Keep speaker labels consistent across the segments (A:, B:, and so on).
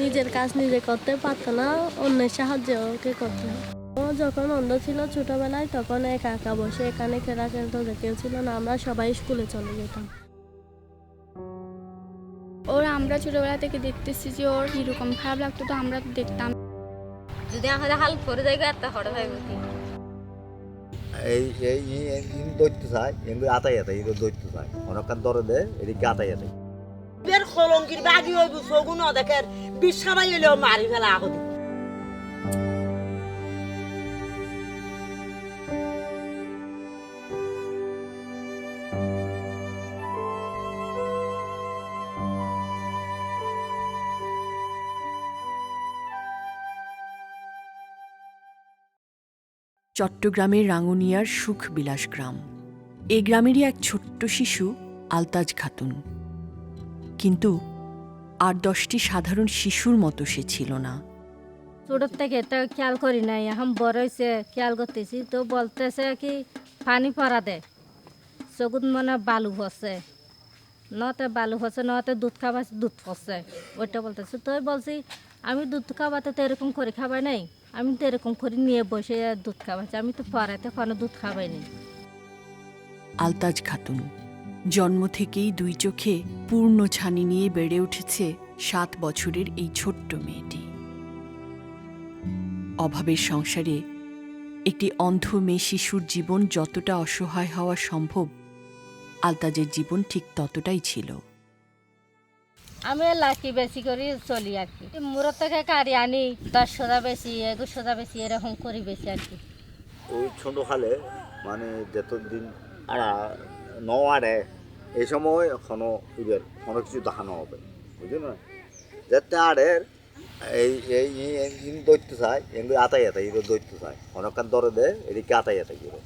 A: নিজের কাজ নিজে করতে পারতো না অন্যের সাহায্য ওকে করতে? ও যখন অন্ধ ছিল ছোটবেলায় তখন একা একা বসে এখানে খেলা খেলতো কেউ ছিল না আমরা সবাই স্কুলে চলে যেতাম।
B: ওর আমরা ছোটবেলা থেকে দেখতেছি যে ওর কীরকম খারাপ লাগতো তো আমরা দেখতাম।
C: যদি আমাদের হাল করে যাই হড় ভাই
D: এই এই ইন দৈত্য চাই এগুলো আতাই আতাই দৈত্য চাই। অনেকক্ষণ দরে দে এদিকে আতাই আতাই
E: বের কলঙ্কির বাগি হইব সগুন দেখের হইলেও মারি ফেলা আহদি
F: চট্টগ্রামের রাঙ্গুনিয়ার সুখ বিলাস গ্রাম। এই গ্রামেরই এক ছোট্ট শিশু আলতাজ খাতুন। কিন্তু আর দশটি সাধারণ শিশুর মতো সে ছিল না।
G: ছোটোর থেকে এটা খেয়াল করি নাই এখন বড় হয়েছে খেয়াল করতেছি তো বলতেছে কি পানি পরা দে চকুত মানে বালু হচ্ছে নতে বালু হচ্ছে নতে দুধ খাবার দুধ হচ্ছে। ওইটা বলতেছে। তো বলছি আমি দুধ খাওয়াতে তো এরকম করে খাবাই নাই আমি তো এরকম করে নিয়ে বসে দুধ খাওয়াচ্ছি আমি তো পরাতে কোনো দুধ খাবাই নি
F: আলতাজ খাতুন জন্ম থেকেই দুই চোখে পূর্ণ ছানি নিয়ে বেড়ে উঠেছে সাত বছরের এই ছোট্ট মেয়েটি। অভাবের সংসারে একটি অন্ধ মেয়ে শিশুর জীবন যতটা অসহায় হওয়া সম্ভব আলতাজের জীবন ঠিক ততটাই ছিল।
G: আমি লাকি বেশি করে চলি আর কি। মুরত থেকে কারি আনি দশ সোজা বেশি একুশ সোজা বেশি এরকম করি বেশি আর কি।
D: ওই ছোট খালে মানে যতদিন আড়া ন আড়ে এই সময় কোনো ইবের কোনো কিছু দেখানো হবে বুঝলি না? যাতে আড়ের এই এই এই- ইন দৈত্য চাই এগুলো আতাই আতাই এটা দৈত্য চাই অনেকক্ষণ দরে দে এদিকে আতাই আতাই করে।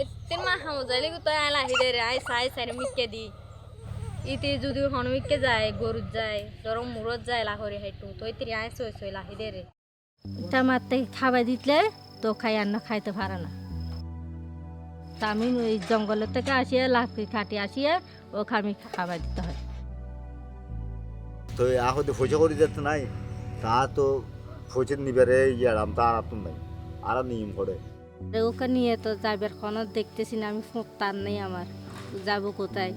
C: এতে মা হামো যাইলে তো আলা হিদে রে আই সাই সাই মিকে দি। ইতি যদি হনমিকে যায় গরুত যায় ধরো মুরত যায় লাহরি হাইটু। তো ইতি আই সই সই লাহিদে রে।
G: এটা আমার থেকে খাবার দিলে তো খাই আর না খাইতে পারে না। তা আমি ওই জঙ্গলের থেকে আসিয়ে লাকড়ি কাটি আসিয়ে ওকে আমি খাবার দিতে হয়।
D: তো আহতে পয়সা করে যেতে নাই তা তো পয়সা নিবারে ইয়ারাম তা আর নাই আর নিয়ম করে।
G: ওকে নিয়ে তো যাবার কোনো দেখতেছি না আমি তার নেই আমার যাব কোথায়?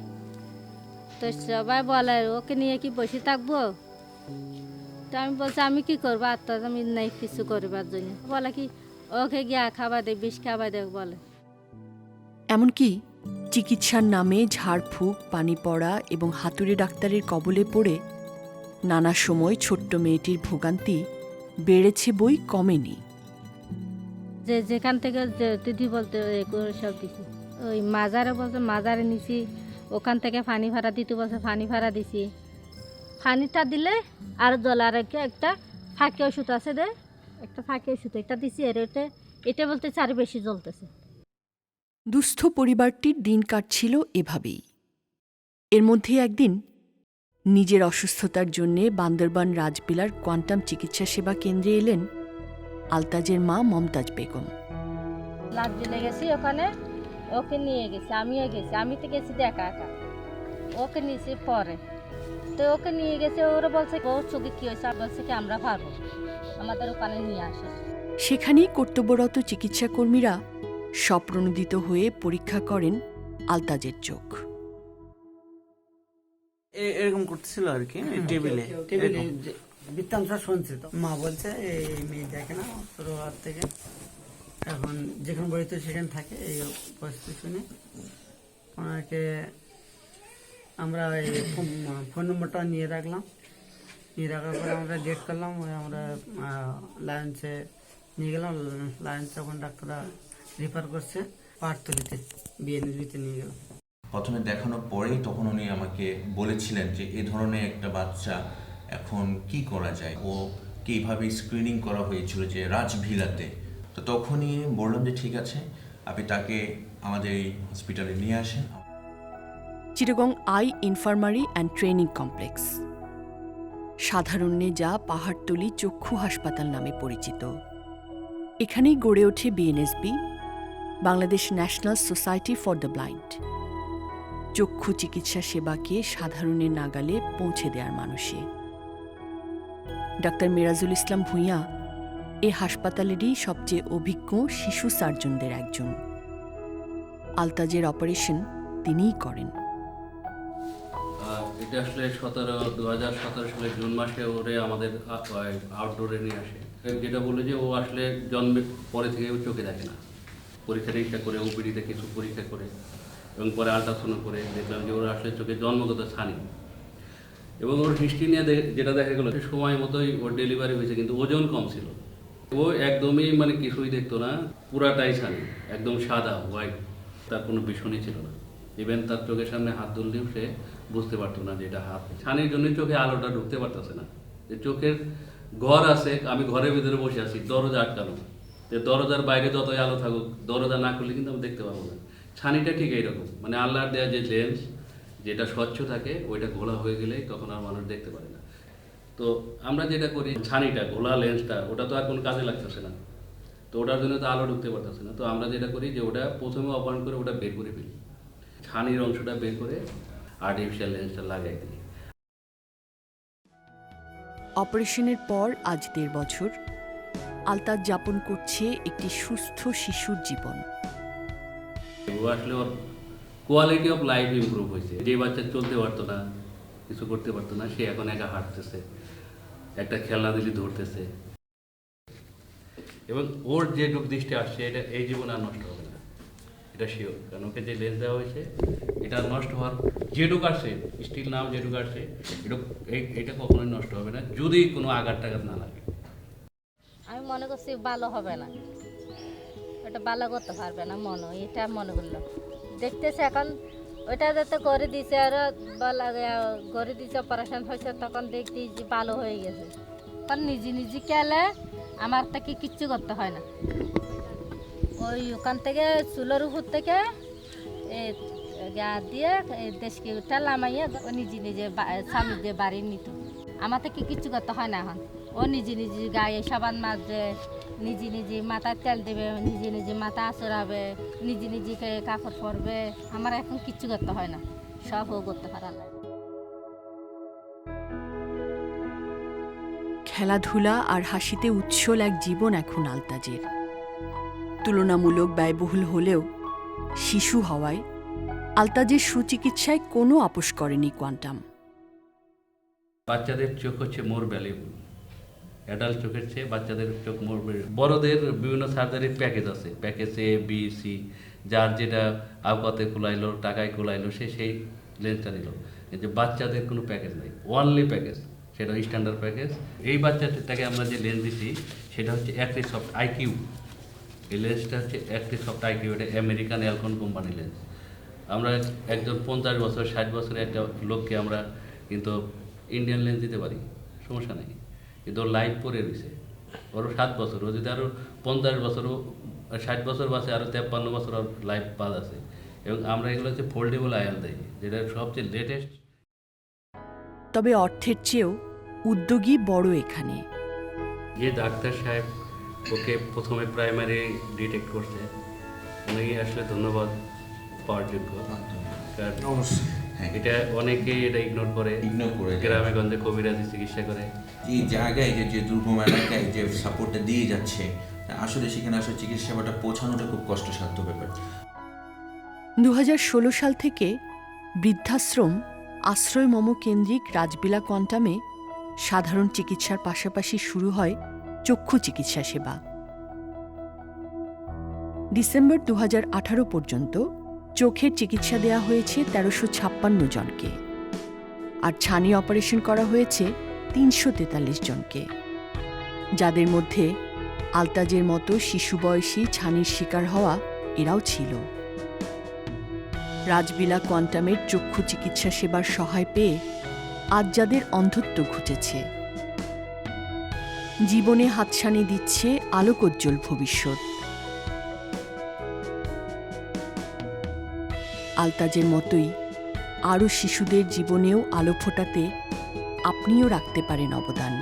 G: তো সবাই বলে ওকে নিয়ে কি বসে থাকব? তো আমি বলছি আমি কি করব? আর তো আমি নেই কিছু করবার জন্য। বলে কি ওকে গিয়া খাবার দে বিষ খাবার দে বলে।
F: এমনকি চিকিৎসার নামে ঝাড়ফুঁক পানি পড়া এবং হাতুড়ে ডাক্তারের কবলে পড়ে নানা সময় ছোট্ট মেয়েটির ভোগান্তি বেড়েছে বই কমেনি।
G: যে যেখান থেকে দিদি বলতে সব দিছি। ওই মাজারে বলতে মাজারে নিছি, ওখান থেকে ফানি ভাড়া দিতে বলছে পানি ভাড়া দিছি। ফানিটা দিলে আর জলার একটা একটা ফাঁকি ওষুধ আছে দে, একটা ফাঁকি ওষুধ এটা দিছি এর এটা এটা বলতে চার বেশি জ্বলতেছে।
F: দুস্থ পরিবারটির দিন কাটছিল এভাবেই। এর মধ্যে একদিন নিজের অসুস্থতার জন্যে বান্দরবান রাজবিলার কোয়ান্টাম চিকিৎসা সেবা কেন্দ্রে এলেন আলতাজের মা মমতাজ বেগম।
G: দিলে গেছি ওখানে ওকে নিয়ে গেছি আমিও গেছি আমি তো গেছি দেখা একা। ওকে নিয়েছি পরে। তো ওকে নিয়ে গেছে ওরা বলছে ও চোখে কী হয়েছে? বলছে কি আমরা পারব আমাদের ওখানে নিয়ে আসে।
F: সেখানেই কর্তব্যরত চিকিৎসা কর্মীরা স্বপ্রণোদিত হয়ে পরীক্ষা করেন আলতাজের চোখ।
H: এ- এরকম করতেছিল আর কি টেবিলে।
I: টেবিলে বৃত্তান্ত শুনছে তো। মা বলছে এই মেয়ে দেখে না ছোটবেলার থেকে। এখন যেখানে বাড়িতে সেখানে থাকে এই পরিস্থিতি শুনে ওনাকে আমরা এই ফোন- ফোন নম্বরটা নিয়ে রাখলাম। নিয়ে রাখার পরে আমরা ডেট করলাম ওই আমরা লায়ন্সে নিয়ে গেলাম। লায়ন্স তখন ডাক্তাররা রেফার করছে পাটতলিতে বিএনবিতে নিয়ে গেলাম
J: প্রথমে দেখানোর পরেই তখন উনি আমাকে বলেছিলেন যে এ ধরনের একটা বাচ্চা এখন কি করা যায়? ও কীভাবে স্ক্রিনিং করা হয়েছিল যে রাজভিলাতে। তো তখনই বললাম যে ঠিক আছে আপনি তাকে আমাদের এই হসপিটালে নিয়ে আসেন।
F: Chittagong eye infirmary and training complex সাধারণ্যে যা পাহাড়তলি চক্ষু হাসপাতাল নামে পরিচিত। এখানেই গড়ে ওঠে BNSB Bangladesh national society for the blind. চক্ষু চিকিৎসা সেবাকে সাধারণের নাগালে পৌঁছে দেওয়ার মানুষে। ডাক্তার মিরাজুল ইসলাম ভূঁইয়া এ হাসপাতালেরই সবচেয়ে অভিজ্ঞ শিশু সার্জনদের একজন। আলতাজের অপারেশন তিনিই করেন।
K: এটা আসলে সতেরো দু হাজার সতেরো সালে জুন মাসে ওরে আমাদের আউটডোরে নিয়ে আসে। যেটা বলে যে ও আসলে জন্মের পরে থেকে চোখে দেখে না। পরীক্ষা নিরীক্ষা করে, ওপিডিতে কিছু পরীক্ষা করে এবং পরে আলট্রাসাউন্ড করে। দেখলাম যে ওর আসলে চোখে জন্মগত ছানি। এবং ওর হিস্ট্রি নিয়ে যেটা দেখা গেলো সময় মতোই ওর ডেলিভারি হয়েছে, কিন্তু ওজন কম ছিল। ও একদমই মানে কিছুই দেখতো না, পুরাটাই ছানি, একদম সাদা হোয়াইট তার কোনো ভীষণই ছিল না। ইভেন তার চোখের সামনে হাত তুললেও সে বুঝতে পারতো না যে এটা হাত। ছানির জন্য চোখে আলোটা ঢুকতে পারতেছে না। যে চোখের ঘর আছে, আমি ঘরের ভিতরে বসে আছি, দরজা আটকানো। যে দরজার বাইরে যতই আলো থাকুক, দরজা না খুললে কিন্তু আমি দেখতে পাবো না। ছানিটা ঠিক এইরকম। মানে আল্লাহর দেওয়া যে লেন্স যেটা স্বচ্ছ থাকে, ওইটা ঘোলা হয়ে গেলে তখন আর মানুষ দেখতে পারে না। তো আমরা যেটা করি, ছানিটা, ঘোলা লেন্সটা ওটা তো আর কোনো কাজে লাগতেছে না। তো ওটার জন্য তো আলো ঢুকতে পারতেছে না। তো আমরা যেটা করি যে ওটা প্রথমে অপারেট করে ওটা বের করে ফেলি। ছানির অংশটা বের করে আর্টিফিশিয়াল লেন্সটা লাগাই দিই।
F: অপারেশনের পর আজ দেড় বছর আলতাজ যাপন করছে একটি সুস্থ শিশুর জীবন।
K: আসলে ওর কোয়ালিটি অফ লাইফ ইমপ্রুভ হয়েছে। যে বাচ্চা চলতে পারতো না, কিছু করতে পারতো না, সে এখন একা হাঁটতেছে, একটা খেলনা দিলি ধরতেছে। এবং ওর যেটুক দৃষ্টি আসছে, এটা এই জীবন আর নষ্ট হবে না। এটা শিওর কারণ ওকে যে লেন্স দেওয়া হয়েছে, এটা নষ্ট হওয়ার যেটুক আসছে স্টিল নাম যেটুক আসছে এই- এটা কখনোই নষ্ট হবে না, যদি কোনো আঘাত টাঘাত না লাগে।
G: আমি মনে করছি ভালো হবে না। ওটা ভালো করতে পারবে না মনে, এটা মনে করল। দেখতেছে এখন ওটা যাতে করে দিছে আর করে দিছে অপারেশন হয়েছে, তখন দেখছি যে ভালো হয়ে গেছে। তখন নিজে নিজে খেলে আমার তাকে কিচ্ছু করতে হয় না। ওই ওখান থেকে চুলোর উপর থেকে গা দিয়ে দেশকে ঠেলামাইয়া ও নিজে নিজে স্বামী দিয়ে বাড়ি নিত। আমার থেকে কিচ্ছু করতে হয় না এখন। ও নিজে নিজে গায়ে সাবান মাজবে নিজে নিজে মাথায় তেল দেবে নিজে নিজে মাথা আঁচড়াবে নিজে নিজে কে- কাপড় পরবে। আমার এখন কিচ্ছু করতে হয় না সব ও করতে পারা লাগে
F: খেলাধুলা আর হাসিতে উচ্ছল এক জীবন এখন আলতাজের। তুলনামূলক ব্যয়বহুল হলেও শিশু হওয়ায় আলতাজের সুচিকিৎসায় কোনো আপোষ করেনি কোয়ান্টাম।
K: বাচ্চাদের চোখ হচ্ছে মোর ভ্যালুয়েবল অ্যাডাল্ট চোখের চেয়ে বাচ্চাদের চোখ মোর valuable। বড়দের বিভিন্ন সার্জারির প্যাকেজ আছে। প্যাকেজ এ বি সি যার যেটা আওকাতে কুলাইলো, টাকায় কুলাইলো, সে সেই লেন্সটা নিল। কিন্তু বাচ্চাদের কোনো প্যাকেজ নেই। ওয়ানলি প্যাকেজ সেটা স্ট্যান্ডার্ড প্যাকেজ এই বাচ্চাটাকে আমরা যে লেন্স দিছি, সেটা হচ্ছে অ্যাক্টিভ সফট আইকিউ এই লেন্সটা হচ্ছে অ্যাক্টিভ সফট আইকিউ এটা আমেরিকান অ্যালকন কোম্পানি লেন্স আমরা একজন পঞ্চাশ বছর, ষাট বছরের একটা লোককে আমরা কিন্তু ইন্ডিয়ান লেন্স দিতে পারি। সমস্যা নেই। কিন্তু ওর লাইফ পরে রয়েছে। ওরও সাত বছর ও যদি আরও পঞ্চাশ বছরও ষাট বছর বাসে আরও তেপ্পান্ন বছর ওর লাইফ বাদ আছে। এবং আমরা এগুলো হচ্ছে ফোল্ডেবল আয়াল দেই যেটা সবচেয়ে লেটেস্ট
F: তবে অর্থের চেয়েও উদ্যোগী বড় এখানে।
K: যে ডাক্তার সাহেব ওকে প্রথমে প্রাইমারি ডিটেক্ট করছে উনি আসলে ধন্যবাদ পাওয়ার যোগ্য। কারণ এটা অনেকেই এটা ইগনোর করে।
J: ইগনোর করে
K: গ্রামে গঞ্জে কবিরাজি চিকিৎসা করে।
J: যে জায়গায় যে যে দুর্গম এলাকায় যে সাপোর্টটা দিয়ে যাচ্ছে আসলে সেখানে আসলে চিকিৎসা সেবাটা পৌঁছানোটা খুব কষ্টসাধ্য ব্যাপার।
F: দু সাল থেকে বৃদ্ধাশ্রম আশ্রয় মম কেন্দ্রিক রাজবিলা কোয়ান্টামে সাধারণ চিকিৎসার পাশাপাশি শুরু হয় চক্ষু চিকিৎসা সেবা। ডিসেম্বর দু হাজার আঠারো পর্যন্ত চোখের চিকিৎসা দেওয়া হয়েছে তেরোশো ছাপ্পান্ন জনকে। আর ছানি অপারেশন করা হয়েছে তিনশো তেতাল্লিশ জনকে। যাদের মধ্যে আলতাজের মতো শিশু বয়সী ছানির শিকার হওয়া এরাও ছিল। রাজবিলা কোয়ান্টামের চক্ষু চিকিৎসা সেবার সহায় পেয়ে আজ যাদের অন্ধত্ব ঘুচেছে জীবনে হাতছানি দিচ্ছে আলোকোজ্জ্বল ভবিষ্যৎ। আলতাজের মতোই আরও শিশুদের জীবনেও আলো ফোটাতে আপনিও রাখতে পারেন অবদান।